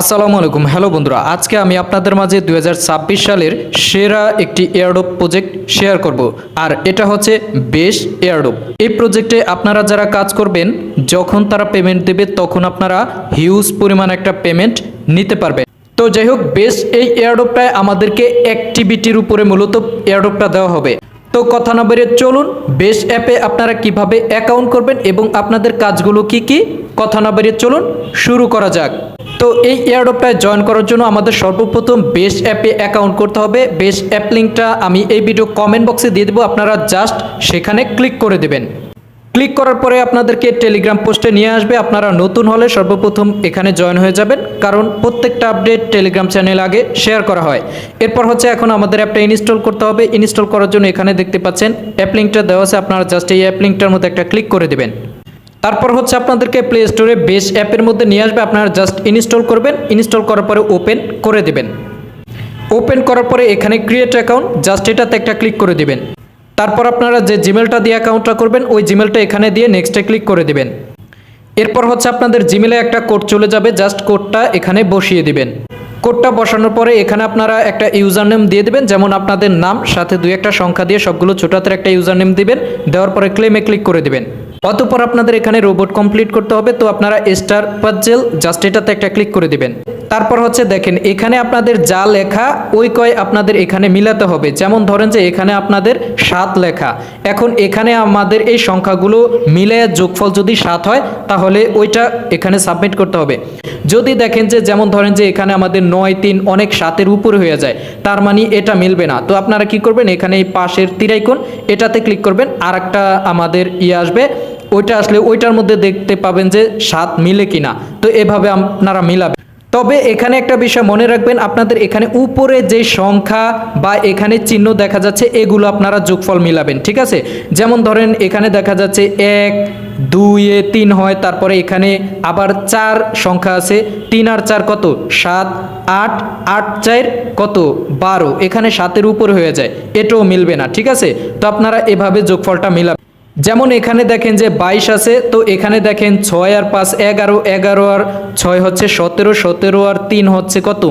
আসসালামু আলাইকুম। হ্যালো বন্ধুরা, আজকে আমি আপনাদের মাঝে দু হাজার ছাব্বিশ সালের সেরা একটি এয়ারডোপ প্রজেক্ট শেয়ার করব, আর এটা হচ্ছে বেশ এয়ারডোপ। এই প্রজেক্টে আপনারা যারা কাজ করবেন, যখন তারা পেমেন্ট দেবে, তখন আপনারা হিউজ পরিমাণ একটা পেমেন্ট নিতে পারবেন। তো যাই হোক, বেশ, এই এয়ারডোপটায় আমাদেরকে অ্যাক্টিভিটির উপরে মূলত এয়ারডোপটা দেওয়া হবে। তো কথা না বেরিয়ে চলুন, বেশ অ্যাপে আপনারা কীভাবে অ্যাকাউন্ট করবেন এবং আপনাদের কাজগুলো কি কি? কথা না বেরিয়ে চলুন, শুরু করা যাক। তো এই এয়ারডপটায় জয়েন করার জন্য আমাদের সর্বপ্রথম বেশ অ্যাপে অ্যাকাউন্ট করতে হবে। বেশ অ্যাপ লিঙ্কটা আমি এই ভিডিও কমেন্ট বক্সে দিয়ে দেবো। আপনারা জাস্ট সেখানে ক্লিক করে দেবেন। ক্লিক করার পরে আপনাদেরকে টেলিগ্রাম পোস্টে নিয়ে আসবে। আপনারা নতুন হলে সর্বপ্রথম এখানে জয়েন হয়ে যাবেন। কারণ প্রত্যেকটা আপডেট টেলিগ্রাম চ্যানেল আগে শেয়ার করা হয়। এরপর হচ্ছে এখন আমাদের অ্যাপটা ইনস্টল করতে হবে। ইনস্টল করার জন্য এখানে দেখতে পাচ্ছেন অ্যাপ লিঙ্কটা দেওয়া আছে। আপনারা জাস্ট এই অ্যাপ লিঙ্কটার মধ্যে একটা ক্লিক করে দেবেন। তারপর হচ্ছে আপনাদেরকে প্লে স্টোরে বেশ অ্যাপের মধ্যে নিয়ে আসবে। আপনারা জাস্ট ইনস্টল করবেন। ইনস্টল করার পরে ওপেন করে দেবেন। ওপেন করার পরে এখানে ক্রিয়েট অ্যাকাউন্ট জাস্ট এটাতে একটা ক্লিক করে দিবেন। তারপর আপনারা যে জিমেলটা দিয়ে অ্যাকাউন্টটা করবেন, ওই জিমেলটা এখানে দিয়ে নেক্সটে ক্লিক করে দিবেন। এরপর হচ্ছে আপনাদের জিমেলে একটা কোড চলে যাবে। জাস্ট কোডটা এখানে বসিয়ে দিবেন। কোডটা বসানোর পরে এখানে আপনারা একটা ইউজার নেম দিয়ে দেবেন। যেমন আপনাদের নাম, সাথে দুই একটা সংখ্যা দিয়ে সবগুলো ছোটাতে একটা ইউজার নেম দিবেন। দেওয়ার পরে ক্লেমে ক্লিক করে দিবেন। অতপর আপনাদের এখানে রোবট কমপ্লিট করতে হবে। তো আপনারা স্টার পাজেল জাস্ট এটাতে একটা ক্লিক করে দিবেন। তারপর হচ্ছে দেখেন, এখানে আপনাদের যা লেখা, ওই কয় আপনাদের এখানে মিলাতে হবে। যেমন ধরেন যে এখানে আপনাদের সাত লেখা। এখন এখানে আমাদের এই সংখ্যাগুলো মিলে যোগফল যদি সাত হয়, তাহলে ওইটা এখানে সাবমিট করতে হবে। যদি দেখেন যে, যেমন ধরেন যে এখানে আমাদের নয়, তিন অনেক সাতের উপরে হয়ে যায়, তার মানে এটা মিলবে না। তো আপনারা কি করবেন, এখানে এই পাশের তিরাইকোণ, এটাতে ক্লিক করবেন আর একটা আমাদের ইয়ে আসবে। ওইটা আসলে ওইটার মধ্যে দেখতে পাবেন যে সাত মিলে কিনা। তো এভাবে আপনারা মিলাবেন। তবে এখানে একটা বিষয় মনে রাখবেন, আপনাদের এখানে উপরে যে সংখ্যা বা এখানে চিহ্ন দেখা যাচ্ছে, এগুলো আপনারা যোগফল মিলাবেন, ঠিক আছে? যেমন ধরেন এখানে দেখা যাচ্ছে এক দুইয়ে তিন হয়, তারপরে এখানে আবার চার সংখ্যা আছে, তিন আর চার কত? সাত, আট আট চার কত? বারো, এখানে সাতের উপরে হয়ে যায়, এটাও মিলবে না, ঠিক আছে? তো আপনারা এভাবে যোগফলটা মিলাবেন। যেমন এখানে দেখেন যে বাইশ আছে, তো এখানে দেখেন ছয় আর পাঁচ এগারো এগারো আর ছয় হচ্ছে সতেরো সতেরো আর তিন হচ্ছে কত?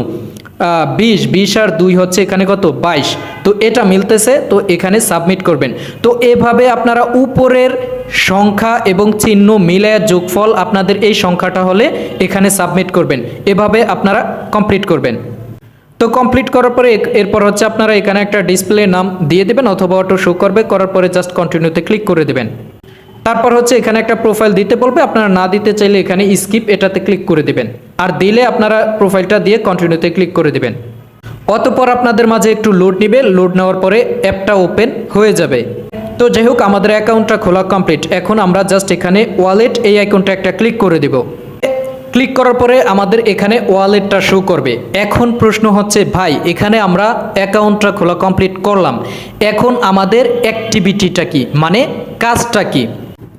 বিশ বিশ আর দুই হচ্ছে এখানে কত? বাইশ। তো এটা মিলতেছে, তো এখানে সাবমিট করবেন। তো এভাবে আপনারা উপরের সংখ্যা এবং চিহ্ন মিলায় যোগফল আপনাদের এই সংখ্যাটা হলে এখানে সাবমিট করবেন। এভাবে আপনারা কমপ্লিট করবেন। তো কমপ্লিট করার পরে এরপর হচ্ছে আপনারা এখানে একটা ডিসপ্লে নাম দিয়ে দেবেন অথবা অটো শো করবে, করার পরে জাস্ট কন্টিনিউতে ক্লিক করে দেবেন। তারপর হচ্ছে এখানে একটা প্রোফাইল দিতে বলবে, আপনারা না দিতে চাইলে এখানে স্কিপ এটাতে ক্লিক করে দেবেন। আর দিলে আপনারা প্রোফাইলটা দিয়ে কন্টিনিউতে ক্লিক করে দিবেন। অতপর আপনাদের মাঝে একটু লোড নিবে লোড নেওয়ার পরে অ্যাপটা ওপেন হয়ে যাবে। তো যাই হোক, আমাদের অ্যাকাউন্টটা খোলা কমপ্লিট এখন আমরা জাস্ট এখানে ওয়ালেট এই আইকনটা একটা ক্লিক করে দেব। ক্লিক করার পরে আমাদের এখানে ওয়ালেটটা শো করবে। এখন প্রশ্ন হচ্ছে, ভাই, এখানে আমরা অ্যাকাউন্টটা খোলা কমপ্লিট করলাম। এখন আমাদের অ্যাক্টিভিটিটা কি? মানে কাজটা কি?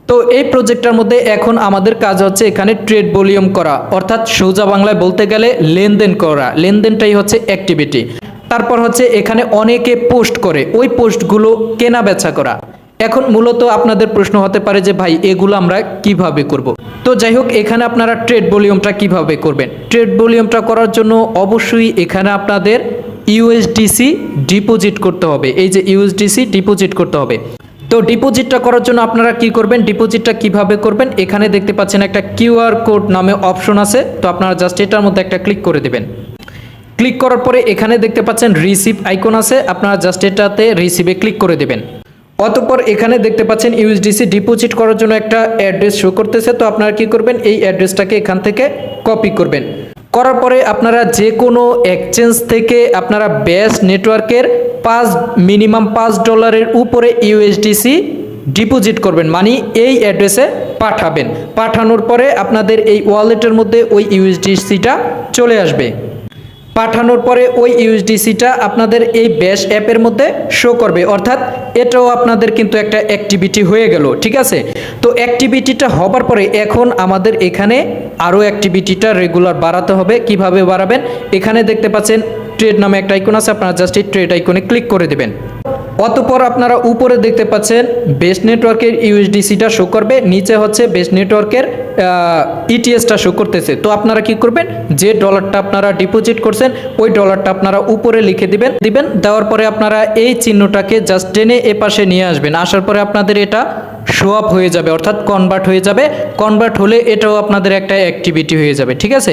তো এই প্রজেক্টটার মধ্যে এখন আমাদের কাজ হচ্ছে এখানে ট্রেড ভলিউম করা, অর্থাৎ সোজা বাংলায় বলতে গেলে লেনদেন করা। লেনদেনটাই হচ্ছে অ্যাক্টিভিটি তারপর হচ্ছে এখানে অনেকে পোস্ট করে, ওই পোস্টগুলো কেনা বেচা করা। এখন মূলত আপনাদের প্রশ্ন হতে পারে যে, ভাই, এগুলো আমরা কীভাবে করব? তো যাই হোক এখানে আপনারা ট্রেড ভলিউমটা কীভাবে করবেন? ট্রেড ভলিউমটা করার জন্য অবশ্যই এখানে আপনাদের ইউএসডিসি ডিপোজিট করতে হবে। এই যে ইউএসডিসি ডিপোজিট করতে হবে। তো ডিপোজিটটা করার জন্য আপনারা কি করবেন? ডিপোজিটটা কীভাবে করবেন? এখানে দেখতে পাচ্ছেন একটা কিউআর কোড নামে অপশন আছে। তো আপনারা জাস্ট এটার মধ্যে একটা ক্লিক করে দেবেন। ক্লিক করার পরে এখানে দেখতে পাচ্ছেন রিসিভ আইকন আছে। আপনারা জাস্ট এটাতে রিসিভে ক্লিক করে দেবেন। অতঃপর এখানে দেখতে পাচ্ছেন ইউএসডিসি ডিপোজিট করার জন্য একটা অ্যাড্রেস শো করতেছে। তো আপনারা কি করবেন? এই অ্যাড্রেসটাকে এখান থেকে কপি করবেন। করার পরে আপনারা যে কোনো এক্সচেঞ্জ থেকে আপনারা বেস্ট নেটওয়ার্কের পাঁচ মিনিমাম পাঁচ ডলারের উপরে ইউএসডিসি ডিপোজিট করবেন। মানে এই অ্যাড্রেসে পাঠাবেন। পাঠানোর পরে আপনাদের এই ওয়ালেটের মধ্যে ওই ইউএসডিসিটা চলে আসবে। পাঠানোর পরে ওই ইউএসডিসিটা আপনাদের এই ব্যাশ অ্যাপের মধ্যে শো করবে। অর্থাৎ এটাও আপনাদের কিন্তু একটা অ্যাক্টিভিটি হয়ে গেল, ঠিক আছে? তো অ্যাক্টিভিটিটা হবার পরে এখন আমাদের এখানে আরও অ্যাক্টিভিটিটা রেগুলার বাড়াতে হবে। কীভাবে বাড়াবেন? এখানে দেখতে পাচ্ছেন ট্রেড নামে একটা আইকন আছে, আপনারা জাস্ট এই ট্রেড আইকনে ক্লিক করে দেবেন। অতপর আপনারা উপরে দেখতে পাচ্ছেন বেস নেটওয়ার্কের ইউএসডিসিটা শো করবে, নিচে হচ্ছে বেস নেটওয়ার্কের ইটিএসটা শো করতেছে। তো আপনারা কি করবেন? যে ডলারটা আপনারা ডিপোজিট করছেন, ওই ডলারটা আপনারা উপরে লিখে দিবেন দিবেন, দেওয়ার পরে আপনারা এই চিহ্নটাকে জাস্ট টেনে এ পাশে নিয়ে আসবেন। আসার পরে আপনাদের এটা শো আপ হয়ে যাবে, অর্থাৎ কনভার্ট হয়ে যাবে। কনভার্ট হলে এটাও আপনাদের একটা অ্যাক্টিভিটি হয়ে যাবে, ঠিক আছে?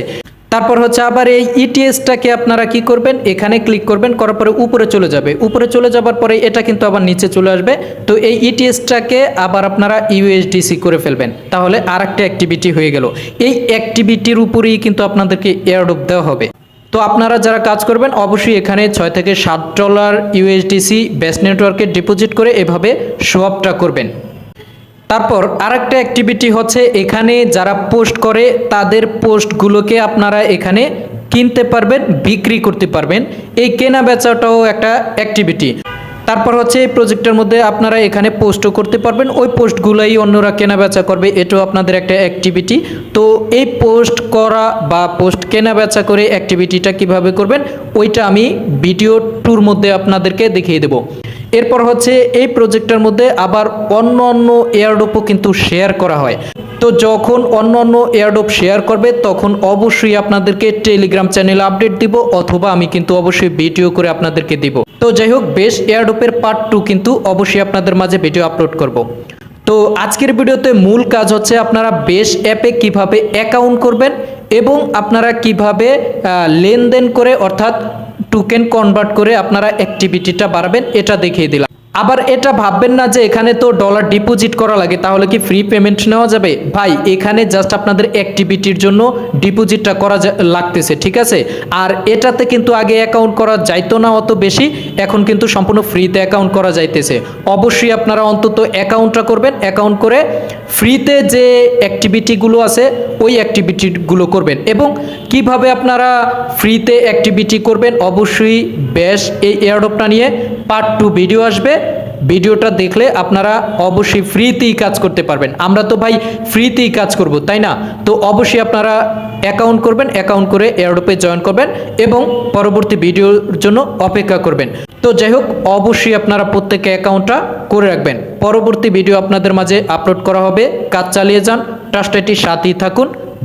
তারপর হচ্ছে আবার এই ইটিএসটাকে আপনারা কি করবেন? এখানে ক্লিক করবেন, করার পরে উপরে চলে যাবে। উপরে চলে যাবার পরে এটা কিন্তু আবার নিচে চলে আসবে। তো এই ইটিএসটাকে আবার আপনারা ইউএসডিসি করে ফেলবেন। তাহলে আর একটা অ্যাক্টিভিটি হয়ে গেল। এই অ্যাক্টিভিটির উপরেই কিন্তু আপনাদেরকে এয়ারডোপ দেওয়া হবে। তো আপনারা যারা কাজ করবেন, অবশ্যই এখানে ছয় থেকে সাত ডলার ইউএসডিসি বেস নেটওয়ার্কে ডিপোজিট করে এভাবে শো আপটা করবেন। তারপর আরেকটা অ্যাক্টিভিটি হচ্ছে এখানে যারা পোস্ট করে, তাদের পোস্টগুলোকে আপনারা এখানে কিনতে পারবেন, বিক্রি করতে পারবেন। এই কেনা বেচাটাও একটা অ্যাক্টিভিটি তারপর হচ্ছে এই প্রজেক্টের মধ্যে আপনারা এখানে পোস্টও করতে পারবেন। ওই পোস্টগুলোই অন্যরা কেনা বেচা করবে, এটাও আপনাদের একটা অ্যাক্টিভিটি তো এই পোস্ট করা বা পোস্ট কেনা বেচা করে অ্যাক্টিভিটিটা কীভাবে করবেন, ওইটা আমি ভিডিও টুর মধ্যে আপনাদেরকে দেখিয়ে দেবো। এরপর হচ্ছে এই প্রজেক্টের মধ্যে আবার অন্য অন্য এয়ারডোপও কিন্তু শেয়ার করা হয়। তো যখন অন্য অন্য এয়ারডোপ শেয়ার করবে, তখন অবশ্যই আপনাদেরকে টেলিগ্রাম চ্যানেলে আপডেট দিব, অথবা আমি কিন্তু অবশ্যই ভিডিও করে আপনাদেরকে দিব। তো যাই হোক, বেশ এয়ারডোপের পার্ট টু কিন্তু অবশ্যই আপনাদের মাঝে ভিডিও আপলোড করব। তো আজকের ভিডিওতে মূল কাজ হচ্ছে আপনারা বেশ অ্যাপে কীভাবে অ্যাকাউন্ট করবেন এবং আপনারা কীভাবে লেনদেন করে অর্থাৎ টোকেন কনভার্ট করে আপনারা অ্যাক্টিভিটিটা বাড়াবেন, এটা দেখিয়ে দিলাম। আবার এটা ভাববেন না যে এখানে তো ডলার ডিপোজিট করা লাগে, তাহলে কি ফ্রি পেমেন্ট নেওয়া যাবে? ভাই, এখানে জাস্ট আপনাদের অ্যাক্টিভিটির জন্য ডিপোজিটটা করা লাগতেছে, ঠিক আছে? আর এটাতে কিন্তু আগে অ্যাকাউন্ট করা যাইতো না অত বেশি, এখন কিন্তু সম্পূর্ণ ফ্রিতে অ্যাকাউন্ট করা যাইতেছে। অবশ্যই আপনারা অন্তত অ্যাকাউন্টটা করবেন অ্যাকাউন্ট করে ফ্রিতে যে অ্যাক্টিভিটিগুলো আছে, ওই অ্যাক্টিভিটিগুলো করবেন। এবং কীভাবে আপনারা ফ্রিতে অ্যাক্টিভিটি করবেন? অবশ্যই বেশ এই এয়ারডপটা নিয়ে পার্ট টু ভিডিও আসবে। ভিডিওটা দেখলে আপনারা অবশ্যই ফ্রিতেই কাজ করতে পারবেন। আমরা তো ভাই ফ্রিতেই কাজ করব, তাই না? তো অবশ্যই আপনারা অ্যাকাউন্ট করবেন অ্যাকাউন্ট করে এয়ারডপে জয়েন করবেন এবং পরবর্তী ভিডিওর জন্য অপেক্ষা করবেন। তো যাই হোক, অবশ্যই আপনারা প্রত্যেকে অ্যাকাউন্টটা করে রাখবেন। পরবর্তী ভিডিও আপনাদের মাঝে আপলোড করা হবে। কাজ চালিয়ে যান ট্রাস্টেটির সাথেই থাকুন।